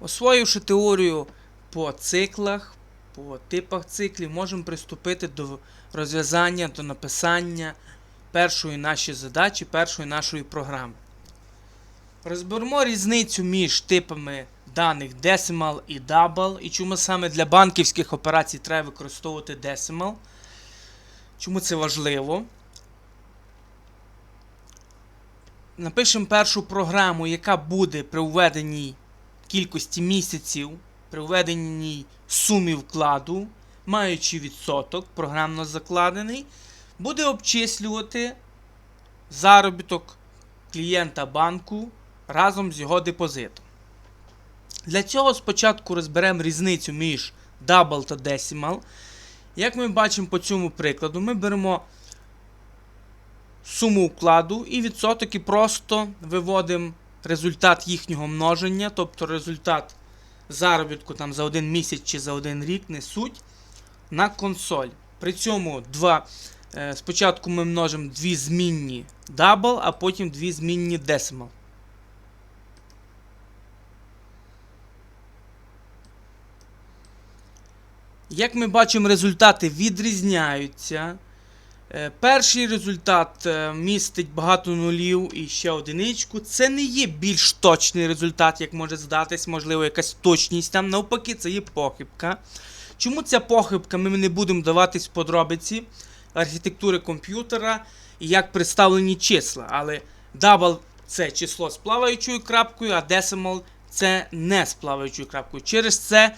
Освоївши теорію по циклах, по типах циклів, можемо приступити до розв'язання, до написання першої нашої задачі, першої нашої програми. Розберемо різницю між типами даних decimal і double, і чому саме для банківських операцій треба використовувати decimal. Чому це важливо? Напишемо першу програму, яка буде при введеній кількості місяців, при введеній сумі вкладу, маючи відсоток програмно закладений, буде обчислювати заробіток клієнта банку разом з його депозитом. Для цього спочатку розберемо різницю між double та decimal. Як ми бачимо по цьому прикладу, ми беремо суму вкладу і відсоток і просто виводимо результат їхнього множення, тобто результат заробітку там за один місяць чи за один рік не суть на консоль. При цьому два, е, спочатку ми множимо дві змінні double, а потім дві змінні decimal. Як ми бачимо, результати відрізняються. Е, Перший результат е, містить багато нулів і ще одиничку. Це не є більш точний результат, як може здатись, можливо, якась точність там. Навпаки, це є похибка. Чому ця похибка? Ми не будемо даватись подробиці архітектури комп'ютера і як представлені числа. Але double це число з плаваючою крапкою, а decimal це не з плаваючою крапкою. Через це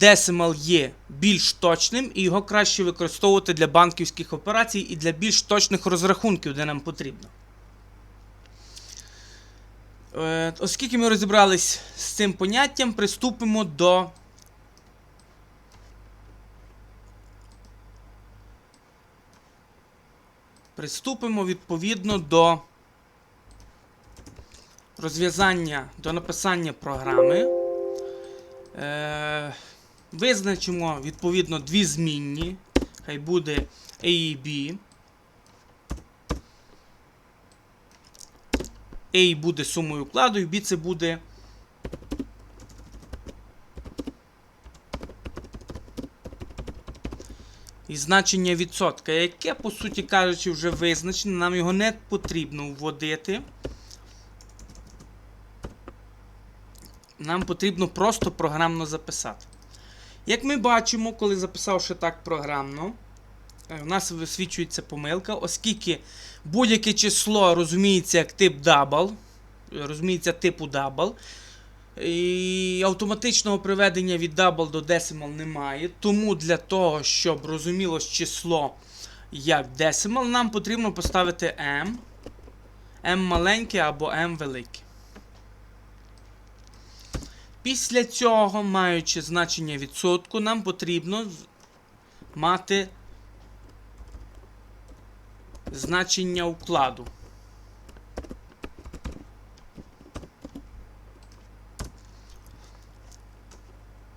Decimal є більш точним і його краще використовувати для банківських операцій і для більш точних розрахунків, де нам потрібно. Е, Оскільки ми розібрались з цим поняттям, приступимо до приступимо відповідно до розв'язання, до написання програми. Е, Визначимо відповідно дві змінні. Хай буде A і B. A буде сумою вкладу, і B це буде. І значення відсотка, яке, по суті кажучи, вже визначене, нам його не потрібно вводити. Нам потрібно просто програмно записати. Як ми бачимо, коли записавши так програмно, е, у нас висвічується помилка, оскільки будь-яке число розуміється як тип е, розуміється типу double, і автоматичного приведення від double до decimal немає. Тому для того, щоб розумілось число як decimal, нам потрібно поставити m, m маленьке або m велике. Після цього, маючи значення відсотку, нам потрібно мати значення вкладу.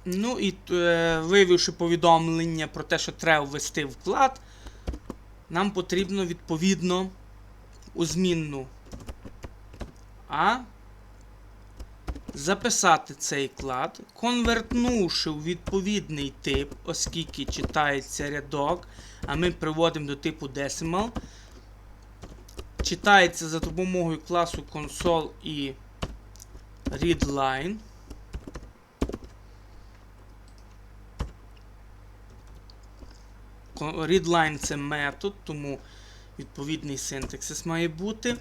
Ну і е, вивівши повідомлення про те, що треба ввести вклад, нам потрібно відповідно у змінну А записати цей клад, конвертнувши у відповідний тип, оскільки читається рядок, а ми приводимо до типу decimal. Читається за допомогою класу console і readline. Readline це метод, тому відповідний синтаксис має бути.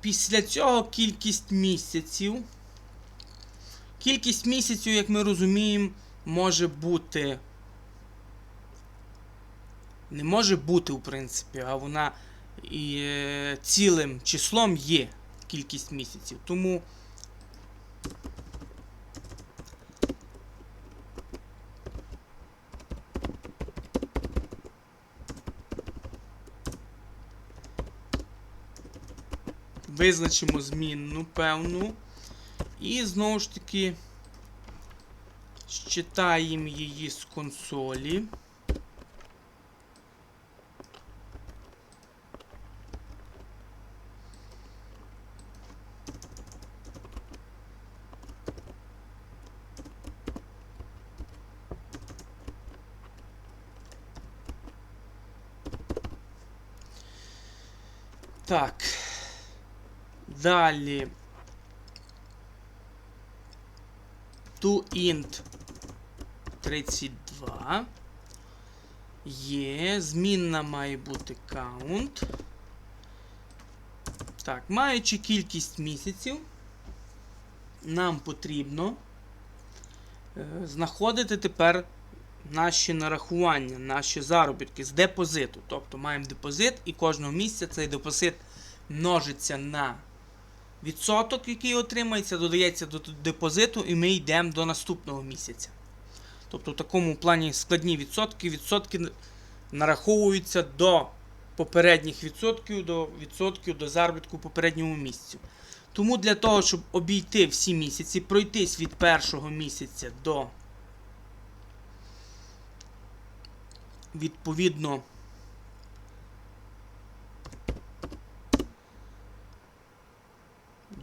Після цього кількість місяців. Кількість місяців, як ми розуміємо, може бути. Не може бути, в принципі, а вона і е, цілим числом є кількість місяців. Тому. Визначимо змінну певну. І знову ж таки щитаємо її з консолі. Так, далі toInt 32. Є. Змінна має бути count. Так, маючи кількість місяців, нам потрібно е, знаходити тепер наші нарахування, наші заробітки з депозиту. Тобто маємо депозит, і кожного місяця цей депозит множиться на відсоток, який отримається, додається до депозиту, і ми йдемо до наступного місяця. Тобто в такому плані складні відсотки, відсотки нараховуються до попередніх відсотків, до відсотків до заробітку попередньому місяці. Тому для того, щоб обійти всі місяці, пройтись від першого місяця до відповідно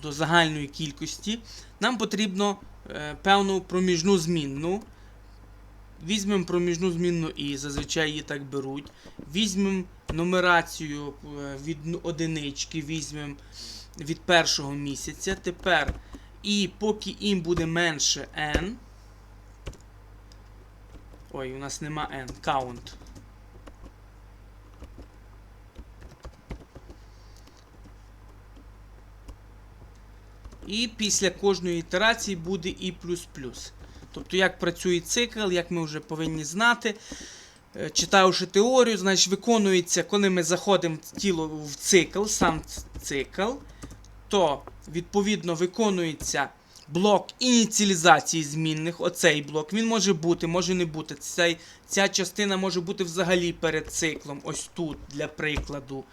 до загальної кількості, нам потрібно е, певну проміжну змінну. Візьмемо проміжну змінну і зазвичай її так беруть. Візьмемо нумерацію е, від одинички, візьмемо від першого місяця. Тепер, і поки їм буде менше n. Ой, у нас нема n, count. І після кожної ітерації буде і плюс плюс. Тобто, як працює цикл, як ми вже повинні знати. Е, Читавши теорію, значить виконується, коли ми заходимо в тіло в цикл, сам цикл, то відповідно виконується блок ініціалізації змінних. Оцей блок. Він може бути, може не бути. Цей, ця частина може бути взагалі перед циклом, ось тут, для прикладу.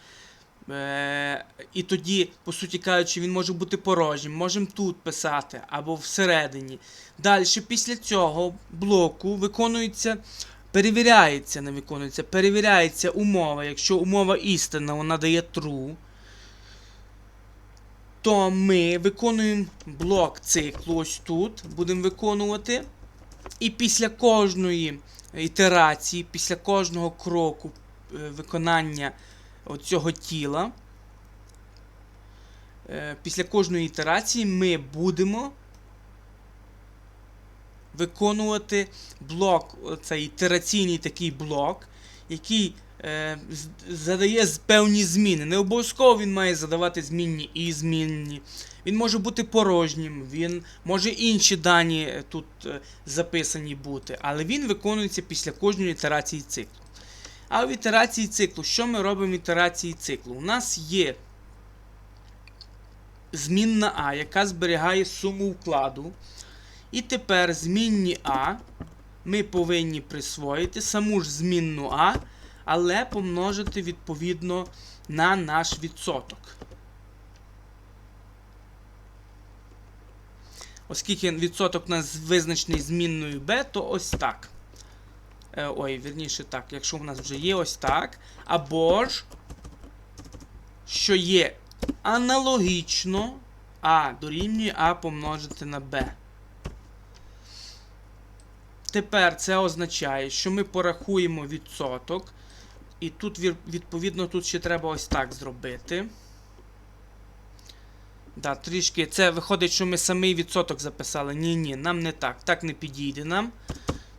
Е, і тоді, по суті кажучи, він може бути порожнім. Можемо тут писати або всередині. Далі, після цього блоку виконується, перевіряється, не виконується, перевіряється умова. Якщо умова істина, вона дає true, то ми виконуємо блок циклу ось тут, будемо виконувати. І після кожної ітерації, після кожного кроку е, виконання оцього тіла, е, після кожної ітерації ми будемо виконувати блок, цей ітераційний такий блок, який е, задає певні зміни. Не обов'язково він має задавати змінні і змінні. Він може бути порожнім, він може інші дані е, тут е, записані бути, але він виконується після кожної ітерації циклу. А в ітерації циклу, що ми робимо в ітерації циклу? У нас є змінна А, яка зберігає суму вкладу. І тепер змінні А ми повинні присвоїти саму ж змінну А, але помножити відповідно на наш відсоток. Оскільки відсоток у нас визначений змінною b, то ось так. Е, ой, вірніше так, якщо в нас вже є ось так. Або ж, що є аналогічно А дорівнює А помножити на Б. Тепер це означає, що ми порахуємо відсоток. І тут, відповідно, тут ще треба ось так зробити. Да, трішки. Це виходить, що ми самий відсоток записали. Ні, ні, нам не так. Так не підійде нам.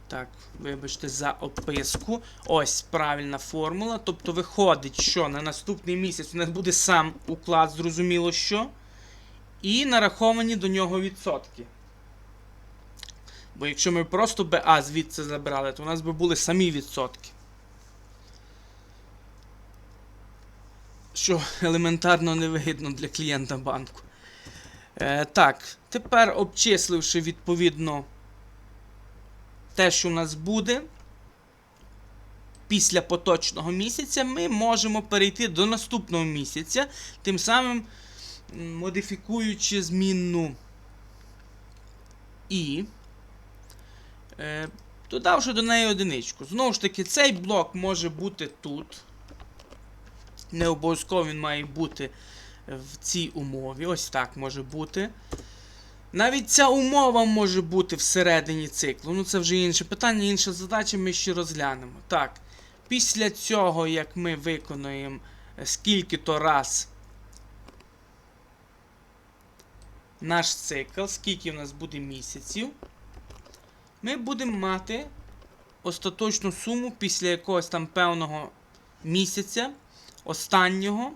Так, вибачте за описку. Ось правильна формула. Тобто виходить, що на наступний місяць у нас буде сам уклад, зрозуміло що. І нараховані до нього відсотки. Бо якщо ми просто БА звідси забрали, то у нас би були самі відсотки. Що елементарно невигідно для клієнта банку. Е, так, тепер обчисливши відповідно те, що у нас буде після поточного місяця, ми можемо перейти до наступного місяця, тим самим модифікуючи змінну і, е, додавши до неї одиничку. Знову ж таки, цей блок може бути тут. Не обов'язково він має бути в цій умові. Ось так може бути. Навіть ця умова може бути всередині циклу. Ну це вже інше питання, інша задача, ми ще розглянемо. Так, після цього, як ми виконуємо е, скільки-то раз наш цикл, скільки в нас буде місяців, ми будемо мати остаточну суму після якогось там певного місяця, останнього.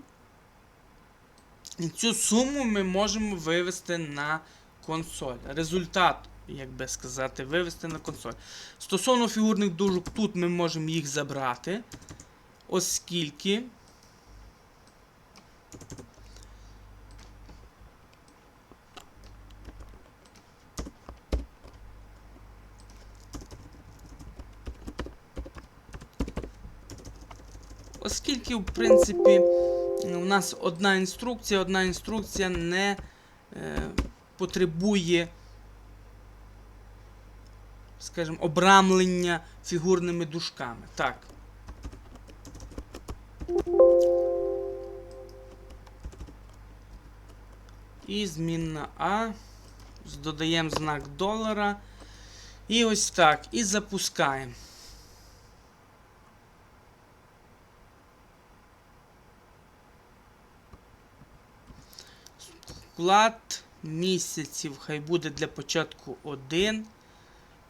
І цю суму ми можемо вивести на консоль. Результат, як би сказати, вивести на консоль. Стосовно фігурних дужок, тут ми можемо їх забрати, оскільки. Оскільки, в принципі, у нас одна інструкція, одна інструкція не е, потребує, скажімо, обрамлення фігурними дужками. Так. І змінна А. Додаємо знак долара. І ось так. І запускаємо. Вклад місяців хай буде для початку 1.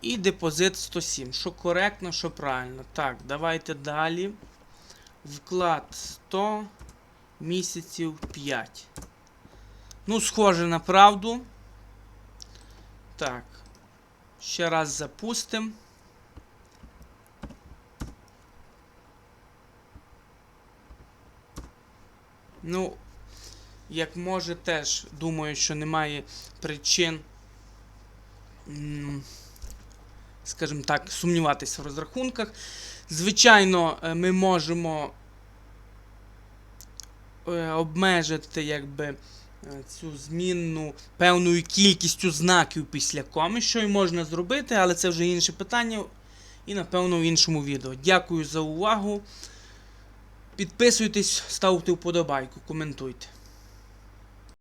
І депозит 107. Що коректно, що правильно. Так, давайте далі. Вклад 100 місяців 5. Ну, схоже на правду. Так. Ще раз запустимо. Ну, як може, теж думаю, що немає причин, скажімо так, сумніватися в розрахунках. Звичайно, е, ми можемо е, обмежити якби, е, цю змінну певною кількістю знаків після коми, що й можна зробити, але це вже інше питання. І, напевно, в іншому відео. Дякую за увагу. Підписуйтесь, ставте вподобайку, коментуйте.